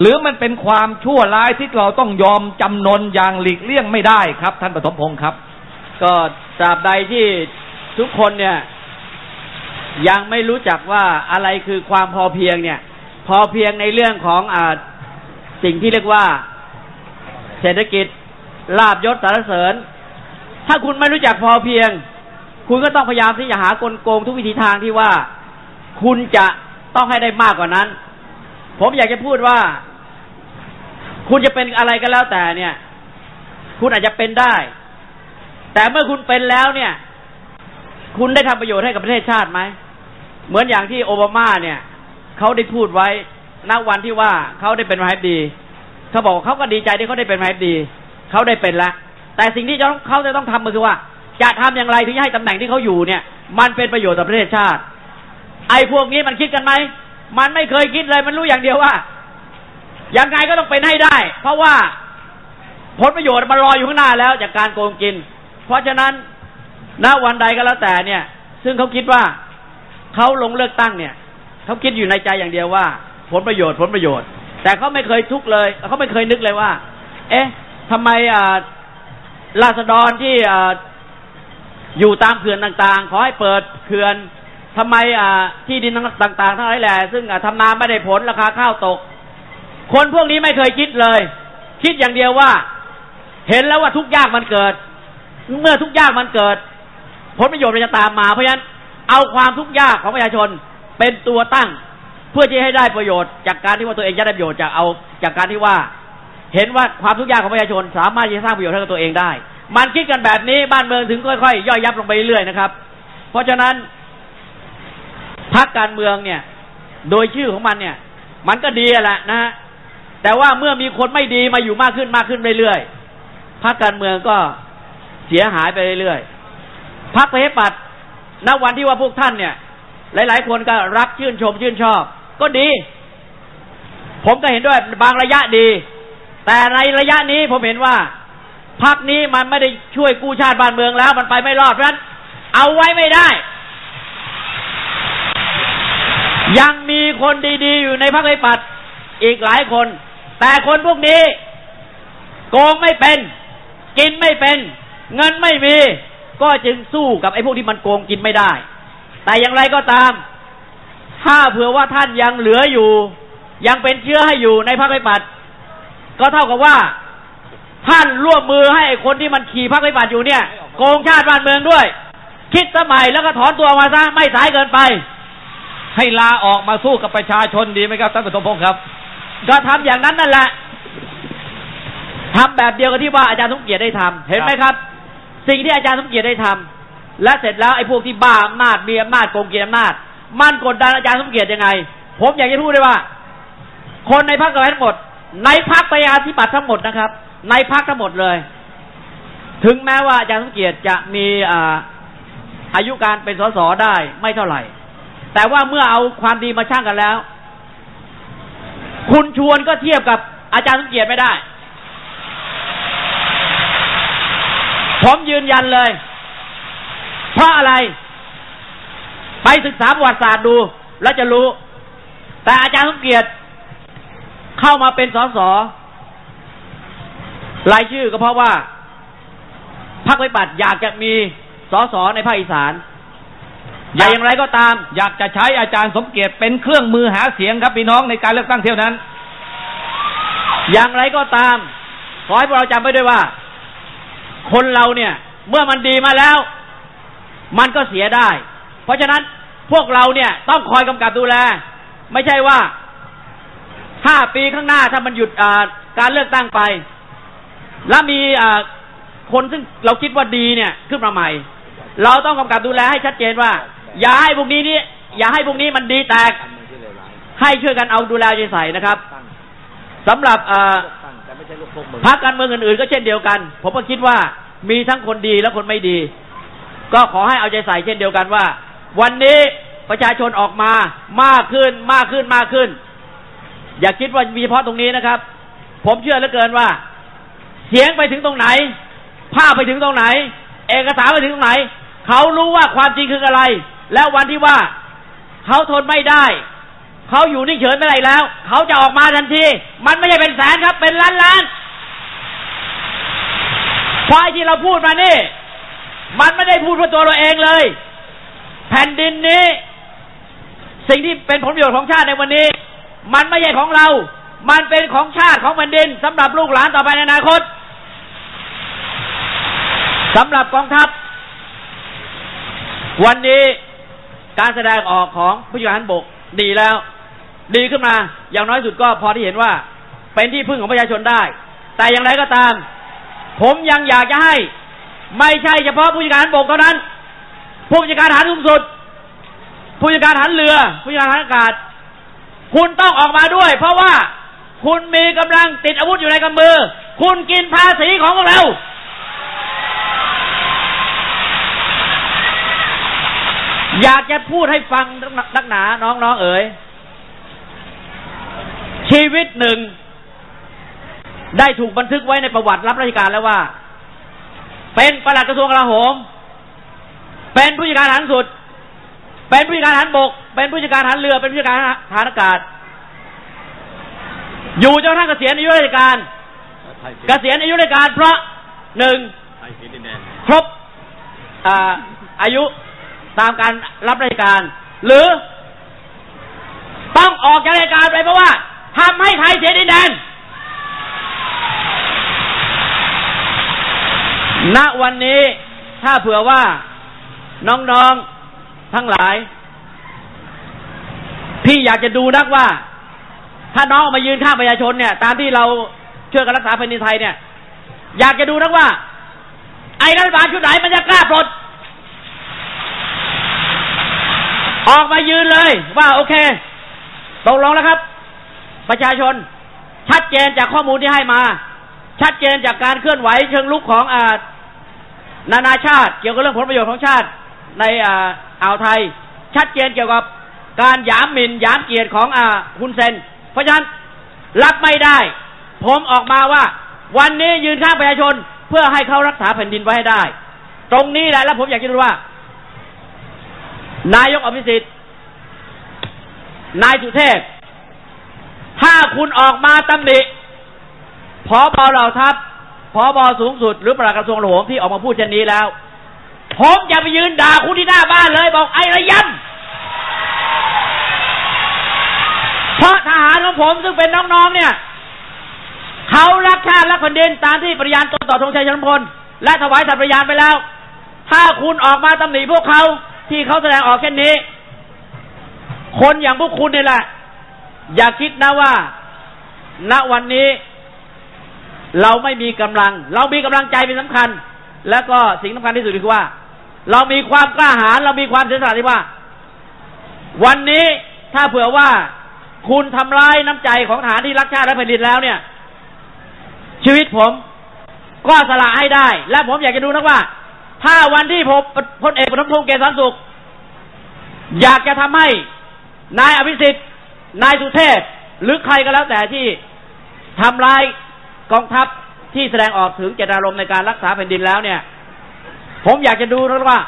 หรือมันเป็นความชั่วร้ายที่เราต้องยอมจำนนอย่างหลีกเลี่ยงไม่ได้ครับ ท่านปฐมพงศ์ครับ ก็ตราบใดที่ทุกคนเนี่ย ยังไม่รู้จักว่าอะไรคือความพอเพียงเนี่ย พอเพียงในเรื่องของอ่าสิ่งที่เรียกว่า เศรษฐกิจลาบยศสารเสริญ ถ้าคุณไม่รู้จักพอเพียง คุณก็ต้องพยายามที่จะหากลโกงทุกวิธีทางที่ว่าคุณจะต้องให้ได้มากกว่านั้น ผมอยากจะพูดว่า คุณจะเป็นอะไรก็แล้วแต่เนี่ย คุณอาจจะเป็นได้ แต่เมื่อคุณเป็นแล้วเนี่ย คุณได้ทำประโยชน์ให้กับประเทศชาติไหม เหมือนอย่างที่โอบามาเนี่ยเขาได้พูดไว้ณวันที่ว่าเขาได้เป็นประธานาธิบดีเขาบอกเขาก็ดีใจที่เขาได้เป็นประธานาธิบดีเขาได้เป็นแล้วแต่สิ่งที่เขาจะต้องทำก็คือว่า จะทำอย่างไรถึงจะให้ตำแหน่งที่เขาอยู่เนี่ย มันเป็นประโยชน์ต่อประเทศชาติ ไอ้พวกนี้มันคิดกันไหมมันไม่เคยคิดเลยมันรู้อย่างเดียวว่า ยังไงก็ต้องเป็นให้ได้ เพราะว่าผลประโยชน์มันรออยู่ข้างหน้าแล้วจากการโกงกิน เพราะฉะนั้นณวันใดก็แล้วแต่เนี่ย ซึ่งเขาคิดว่าเขาลงเลือกตั้งเนี่ยเขาคิดอยู่ในใจอย่างเดียวว่า ผลประโยชน์ผลประโยชน์ แต่เขาไม่เคยทุกเลยเขาไม่เคยนึกเลยว่า เอ๊ะทำไมอ่าราษฎรที่อ่าอยู่ตามเขื่อนต่างๆ ขอให้เปิดเขื่อนทำไมอ่าที่ดินต่างๆ ทั้งหลายแหล่ซึ่งทำนาไม่ได้ผลราคาข้าวตก คนพวกนี้ไม่เคยคิดเลย คิดอย่างเดียวว่า เห็นแล้วว่าทุกยากมันเกิด เมื่อทุกยากมันเกิด ผลประโยชน์มันจะตามมา เพราะฉะนั้นเอาความทุกยากของประชาชนเป็นตัวตั้ง เพื่อที่ให้ได้ประโยชน์ จากการที่ว่าตัวเองจะได้ประโยชน์จากเอาจากการที่ว่า เห็นว่าความทุกยากของประชาชน สามารถจะสร้างประโยชน์ให้กับตัวเองได้ มันคิดกันแบบนี้บ้านเมืองถึงค่อยๆย่อยยับลงไปเรื่อยๆนะครับ เพราะฉะนั้นพรรคการเมืองเนี่ย โดยชื่อของมันเนี่ย มันก็ดีแหละนะฮะ แต่ว่าเมื่อมีคนไม่ดีมาอยู่มากขึ้นมากขึ้นเรื่อยๆพรรคการเมืองก็เสียหายไปเรื่อยๆพรรคประชาธิปัตย์ณวันที่ว่าพวกท่านเนี่ย หลาย ๆ คนก็รักชื่นชมชื่นชอบ ก็ดี ผมก็เห็นด้วยบางระยะดี แต่ในระยะนี้ผมเห็นว่าพรรคนี้มันไม่ได้ช่วยกู้ชาติบ้านเมืองแล้วมันไปไม่รอดเพราะฉะนั้นเอาไว้ไม่ได้ ยังมีคนดี ๆ อยู่ในพรรคประชาธิปัตย์อีกหลายคน แต่คนพวกนี้โกงไม่เป็น กินไม่เป็น เงินไม่มี ก็จึงสู้กับไอ้พวกที่มันโกงกินไม่ได้ แต่อย่างไรก็ตาม ถ้าเผื่อว่าท่านยังเหลืออยู่ ยังเป็นเชื้อให้อยู่ในพรรคประชาธิปัตย์ก็เท่ากับว่า ท่านร่วมมือให้คนที่มันขี่พรรคประชาธิปัตย์อยู่เนี่ย โกงชาติบ้านเมืองด้วย คิดสมัยแล้วก็ถอนตัวออกมาซะไม่สายเกินไป ให้ลาออกมาสู้กับประชาชนดีไหมครับท่านปฐมพงศ์ครับ ก็ทำอย่างนั้นนั่นแหละทำแบบเดียวกับที่ว่าอาจารย์สมเกียรติได้ทำเห็นไหมครับ สิ่งที่อาจารย์สมเกียรติได้ทำและเสร็จแล้วไอ้พวกที่บ้าอำนาจมีอำนาจโกงเกิอำนาจมันกดดันอาจารย์สมเกียรติยังไง ผมอยากจะพูดเลยว่า คนในพรรคทั้งหมด ในพรรคประชาธิปัตย์ทั้งหมดนะครับ ในพรรคทั้งหมดเลย ถึงแม้ว่าอาจารย์สมเกียรติจะมีอาอายุการเป็นสสได้ไม่เท่าไหร่ แต่ว่าเมื่อเอาความดีมาช่างกันแล้ว คุณชวนก็เทียบกับอาจารย์สมเกียรติไม่ได้ ผมยืนยันเลย เพราะอะไร ไปศึกษาประวัติศาสตร์ดู แล้วจะรู้ แต่อาจารย์สมเกียรติเข้ามาเป็นสสรายชื่อก็เพราะว่าพรรคไิบัติอยากจะมีสสในภาคอีสาน อย่างไรก็ตาม อยากจะใช้อาจารย์สมเกียรติเป็นเครื่องมือหาเสียงครับพี่น้องในการเลือกตั้งเที่ยวนั้น อย่างไรก็ตาม ขอให้พวกเราจำไว้ด้วยว่า คนเราเนี่ย เมื่อมันดีมาแล้ว มันก็เสียได้ เพราะฉะนั้นพวกเราเนี่ยต้องคอยกำกับดูแล ไม่ใช่ว่าห้าปีข้างหน้าถ้ามันหยุดการเลือกตั้งไป แล้วมีคนซึ่งเราคิดว่าดีเนี่ยขึ้นมาใหม่ เราต้องกำกับดูแลให้ชัดเจนว่า อย่าให้พวกนี้นี่อย่าให้พวกนี้มันดีแตก ให้ช่วยกันเอาดูแลใจใส่นะครับสำหรับพรรคการเมืองอื่นๆก็เช่นเดียวกัน ผมก็คิดว่ามีทั้งคนดีและคนไม่ดี ก็ขอให้เอาใจใส่เช่นเดียวกันว่า วันนี้ประชาชนออกมามากขึ้นมากขึ้นมากขึ้น อย่าคิดว่ามีเฉพาะตรงนี้นะครับ ผมเชื่อเหลือเกินว่า เสียงไปถึงตรงไหน ภาพไปถึงตรงไหน เอกสารไปถึงตรงไหน เขารู้ว่าความจริงคืออะไร แล้ววันที่ว่าเขาทนไม่ได้เขาอยู่นิ่งเฉยไม่ได้แล้วเขาจะออกมาทันที มันไม่ใช่เป็นแสนครับ เป็นล้านล้านควายที่เราพูดมานี่ มันไม่ได้พูดเพื่อตัวเราเองเลย แผ่นดินนี้ สิ่งที่เป็นผลประโยชน์ของชาติในวันนี้ มันไม่ใช่ของเรา มันเป็นของชาติของแผ่นดินสำหรับลูกหลานต่อไปในอนาคตสำหรับกองทัพ วันนี้ การแสดงออกของผู้การบกดีแล้ว ดีขึ้นมาอย่างน้อยสุดก็พอที่เห็นว่า เป็นที่พึ่งของประชาชนได้ แต่อย่างไรก็ตาม ผมยังอยากจะให้ ไม่ใช่เฉพาะผู้จัดการบกเท่านั้น ผู้จัดการฐานสูงสุด ผู้จัดการฐานเรือ ผู้จัดการฐานอากาศ คุณต้องออกมาด้วย เพราะว่าคุณมีกำลังติดอาวุธอยู่ในกำมือ คุณกินภาษีของพวกเรา อยากจะพูดให้ฟังนักหนา น้องๆเอ๋ย ชีวิตหนึ่ง ได้ถูกบันทึกไว้ในประวัติรับราชการแล้วว่า เป็นประหลัดกระทรวงกลาโหม เป็นผู้จัดการฐานสุด เป็นผู้จัดการฐานบก เป็นผู้จัดการฐานเรือ เป็นผู้จัดการฐานอากาศ อยู่จนกระทั่งเกษียณอายุราชการ เกษียณอายุราชการเพราะหนึ่งครบอ่าอายุ ตามการรับราชการ หรือ ต้องออกจากราชการไปเพราะว่าทำให้ไทยเสียดินแดนณวันนี้ถ้าเผื่อว่าน้องๆทั้งหลาย พี่อยากจะดูนักว่า ถ้าน้องมายืนข้างประชาชนเนี่ย ตามที่เราช่วยกันรักษาแผ่นดินไทยเนี่ย อยากจะดูนักว่า ไอ้รัฐบาลชุดไหนมันจะกล้าปลด ออกมายืนเลย ว่าโอเคตกลงแล้วครับ ประชาชน ชัดเจนจากข้อมูลที่ให้มา ชัดเจนจากการเคลื่อนไหวเชิงลุกของอานานาชาติ เกี่ยวกับเรื่องผลประโยชน์ของชาติในอ่าวไทย ชัดเจนเกี่ยวกับการหยามหมิ่นหยามเกียรติของอาฮุนเซน เพราะฉะนั้นรับไม่ได้ ผมออกมาว่า วันนี้ยืนข้างประชาชนเพื่อให้เขารักษาแผ่นดินไว้ให้ได้ ตรงนี้แหละแล้วผมอยากจะรู้ว่า นายกอภิสิทธิ์ นายสุเทพ ถ้าคุณออกมาตำหนิพอบอเหล่าทัพพอบอสูงสุด หรือประหลัดกระทรวงกลาโหมที่ออกมาพูดเช่นนี้แล้ว ผมจะไปยืนด่าคุณที่หน้าบ้านเลยบอกไอ้ระยำเพราะทหารของผมซึ่งเป็นน้องๆเนี่ยเขารักชาติรักแผ่นดินตามที่ปริญาณตนต่อธงชัยชนพลและถวายสัตย์ปริญาไปแล้ว ถ้าคุณออกมาตำหนิพวกเขา ที่เขาแสดงออกเช่นนี้ คนอย่างพวกคุณนี่แหละ อย่าคิดนะว่า ณวันนี้ เราไม่มีกำลัง เรามีกำลังใจเป็นสำคัญ แล้วก็สิ่งสำคัญที่สุดคือว่า เรามีความกล้าหาญเรามีความเสียสละที่ว่า วันนี้ถ้าเผื่อว่าคุณทำร้ายน้ำใจของทหารที่รักชาติและแผ่นดินแล้วเนี่ย ชีวิตผมก็สละให้ได้ และผมอยากจะดูนะว่า ถ้าวันที่ผมพลเอกประทมพงษ์เกษรสุข อยากจะทำให้นายอภิสิทธิ์ นายสุเทพหรือใครก็แล้วแต่ที่ทำร้ายกองทัพที่แสดงออกถึงเจตนารมณ์ในการรักษาแผ่นดินแล้วเนี่ย ผมอยากจะดูนะว่า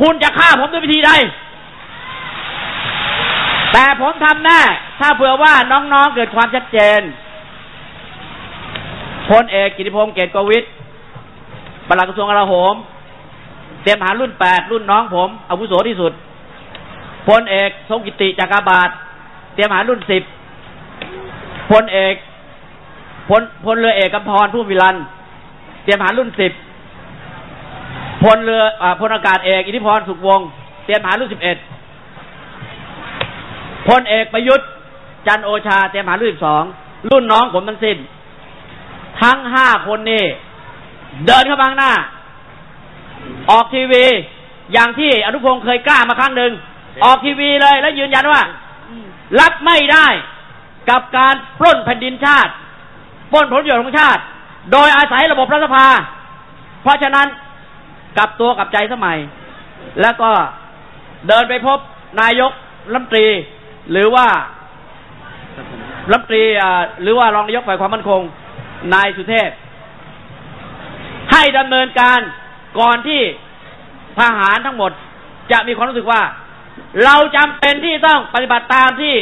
คุณจะฆ่าผมด้วยวิธีใดแต่ผมทำแน่ ถ้าเผื่อว่าน้องๆเกิดความชัดเจนพลเอกกิติพงศ์เกตกวิทย์ปลัดกระทรวงกลาโหม เตรียมหารุ่นแปดรุ่นน้องผมอาวุโสที่สุดพลเอกทรงกิติจักรบาทเตรียมหารุ่นสิบพลเอกพลพลเรือเอกกำพรผู้วิรันเตรียมหารุ่นสิบพลเรืออพลอากาศเอกอิทธิพรสุขวงศ์เตรียมหารุ่นสิบเอ็ดพลเอกประยุทธ์จันโอชาเตรียมหารรุ่นสิบสองรุ่นน้องผมทั้งสิ้น ทั้งห้าคนนี่เดินเข้ามาข้างหน้า ออกทีวี อย่างที่อนุพงศ์เคยกล้ามาครั้งหนึ่งออกทีวีเลยแล้วยืนยันว่า รับไม่ได้กับการปล้นแผ่นดินชาติปล้นผลประโยชน์ของชาติ โดยอาศัยระบบรัฐสภา เพราะฉะนั้นกลับตัวกลับใจสมัย แล้วก็เดินไปพบนายกรัฐมนตรี หรือว่ารัฐมนตรีหรือว่ารองนายกฝ่ายความมั่นคง นายสุเทพให้ดำเนินการ ก่อนที่ทหารทั้งหมดจะมีความรู้สึกว่า เราจำเป็นที่ต้องปฏิบัติตามที่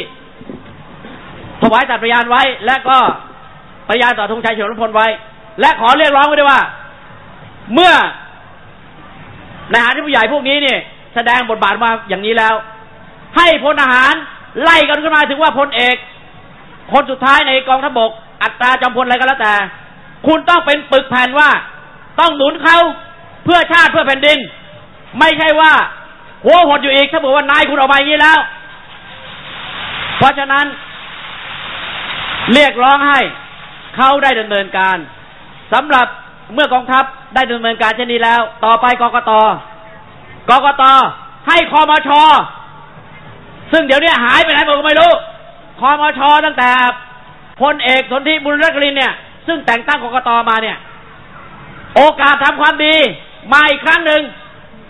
ถวายสัตย์ปฏิญาณไว้ และก็ปฏิญาณต่อธงชัยเฉลิมพลไว้ และขอเรียกร้องไว้ด้วยว่า เมื่อนายทหารที่ผู้ใหญ่พวกนี้เนี่ยแสดงบทบาทมาอย่างนี้แล้ว ให้พลทหารไล่กันขึ้นมาถึงว่าพลเอก คนสุดท้ายในกองทัพบก อัตราจำพลอะไรก็แล้วแต่ คุณต้องเป็นปึกแผ่นว่า ต้องหนุนเขา เพื่อชาติเพื่อแผ่นดิน ไม่ใช่ว่าหัวหดอยู่อีกถ้าบอกว่านายคุณออกมาอย่างนี้แล้ว เพราะฉะนั้น เรียกร้องให้เขาได้ดำเนินการสำหรับเมื่อกองทัพได้ดำเนินการเช่นนี้แล้ว ต่อไปกกตกกตให้คอมชซึ่งเดี๋ยวนี้หายไปไหนผมก็ไม่รู้คอมชตั้งแต่พลเอกสนธิบุญรักลินเนี่ย ซึ่งแต่งตั้งกกตมาเนี่ย โอกาสทำความดี มาอีกครั้งหนึ่ง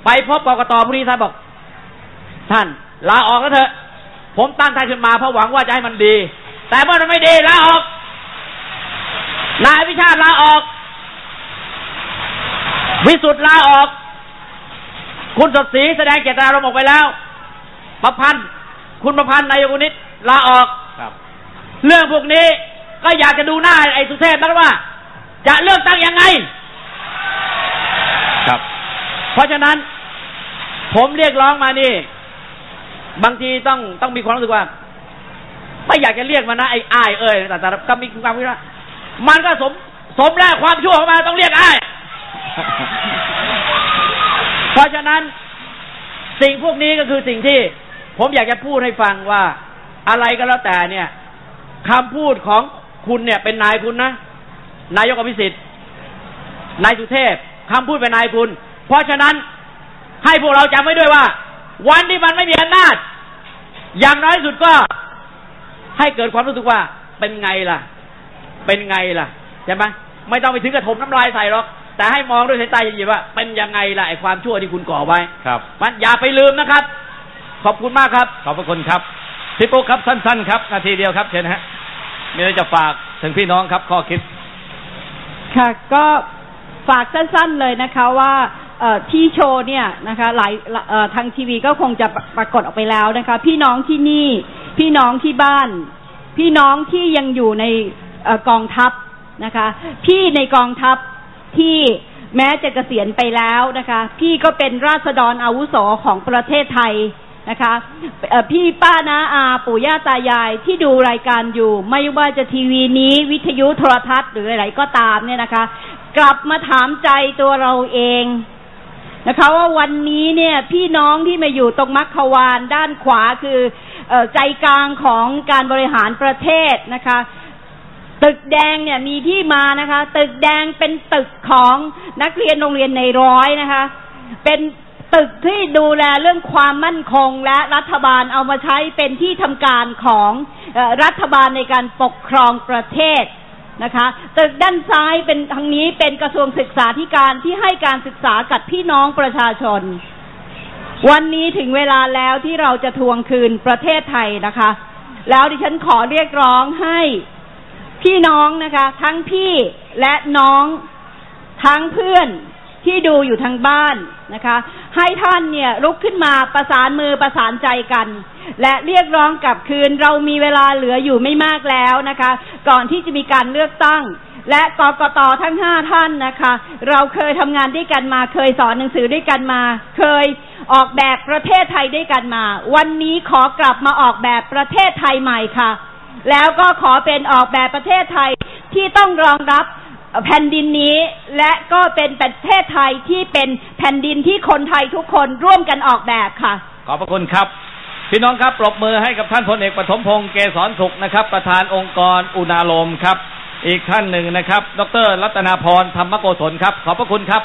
ไปพบกกตผู้นี้ท่านบอก ท่านลาออกก็เถอะ ผมตั้งท่านขึ้นมาเพราะหวังว่าจะให้มันดี แต่เมื่อมันไม่ดีลาออกนายวิชาติลาออก วิสุทธ์ลาออก คุณสดศรีแสดงเจตนารมณ์ออกไปแล้ว ประพันธ์ คุณประพันธ์นายกุณิตลาออกครับเรื่องพวกนี้ก็อยากจะดูหน้าไอ้สุเทพบ้างว่า จะเลือกตั้งยังไงครับ เพราะฉะนั้น ผมเรียกร้องมานี่ บางทีต้องต้องมีความรู้สึกว่า ไม่อยากจะเรียกมันนะไอ้อ้ายเอ้ยแต่แต่ก็มีความคิดว่ามันก็สมสมแล้วความชั่วของมันต้องเรียกอ้ายเพราะฉะนั้นสิ่งพวกนี้ก็คือสิ่งที่ ผมอยากจะพูดให้ฟังว่า อะไรก็แล้วแต่เนี่ยคำพูดของคุณเนี่ยเป็นนายคุณนะ นายกอภิสิทธิ์นายสุเทพคำพูดเป็นนายคุณ เพราะฉะนั้นให้พวกเราจำไว้ด้วยว่า วันที่มันไม่มีอำนาจ อย่างน้อยสุดก็ ให้เกิดความรู้สึกว่า เป็นไงล่ะ เป็นไงล่ะใช่ไหมไม่ต้องไปถึงกระถมน้ำลายใส่หรอก แต่ให้มองด้วยสายตาเย็นๆว่า เป็นยังไงล่ะไอ้ความชั่วที่คุณก่อไว้ครับมันอย่าไปลืมนะครับ ขอบคุณมากครับ ขอบพระคุณครับพี่ปุ๊กครับสั้นๆ ครับนาทีเดียวครับเชิญฮะมีอะไรจะฝากถึงพี่น้องครับข้อคิด ค่ะ ก็ฝากสั้นๆเลยนะคะว่าเอ่อ ที่โชว์เนี่ยนะคะหลายทางทีวีก็คงจะปรากฏออกไปแล้วนะคะ พี่น้องที่นี่ พี่น้องที่บ้าน พี่น้องที่ยังอยู่ในอกองทัพนะคะ พี่ในกองทัพที่แม้จะเกษียณไปแล้วนะคะ พี่ก็เป็นราษฎรอาวุโสของประเทศไทยนะคะพี่ป้านาอาปู่ย่าตายายที่ดูรายการอยู่ ไม่ว่าจะทีวีนี้วิทยุโทรทัศน์หรืออะไรก็ตามเนี่ยนะคะ กลับมาถามใจตัวเราเอง นะคะว่าวันนี้เนี่ยพี่น้องที่มาอยู่ตรงมัคควานด้านขวาคือออใจกลางของการบริหารประเทศนะคะตึกแดงเนี่ยมีที่มานะคะ ตึกแดงเป็นตึกของนักเรียนโรงเรียนในร้อยนะคะ เป็นตึกที่ดูแลเรื่องความมั่นคงและรัฐบาลเอามาใช้เป็นที่ทำการของออรัฐบาลในการปกครองประเทศ นะคะตึกด้านซ้ายเป็นทางนี้เป็นกระทรวงศึกษาธิการที่ให้การศึกษากับพี่น้องประชาชน วันนี้ถึงเวลาแล้วที่เราจะทวงคืนประเทศไทยนะคะ แล้วดิฉันขอเรียกร้องให้พี่น้องนะคะ ทั้งพี่และน้องทั้งเพื่อน ที่ดูอยู่ทางบ้านนะคะ ให้ท่านเนี่ยลุกขึ้นมาประสานมือประสานใจกัน และเรียกร้องกลับคืนเรามีเวลาเหลืออยู่ไม่มากแล้วนะคะ ก่อนที่จะมีการเลือกตั้ง และกกตทั้งห้าท่านนะคะ เราเคยทำงานด้วยกันมา เคยสอนหนังสือด้วยกันมา เคยออกแบบประเทศไทยด้วยกันมา วันนี้ขอกลับมาออกแบบประเทศไทยใหม่ค่ะ แล้วก็ขอเป็นออกแบบประเทศไทยที่ต้องรองรับ แผ่นดินนี้และก็เป็นประเทศไทยที่เป็นแผ่นดินที่คนไทยทุกคนร่วมกันออกแบบค่ะ ขอบพระคุณครับ พี่น้องครับปรบมือให้กับท่านพลเอกปฐมพงศ์เกษรสุขนะครับ ประธานองค์กรอุณาโลมครับ อีกท่านหนึ่งนะครับ ดร รัตนาพรธรรมโกศลครับ ขอบพระคุณครับ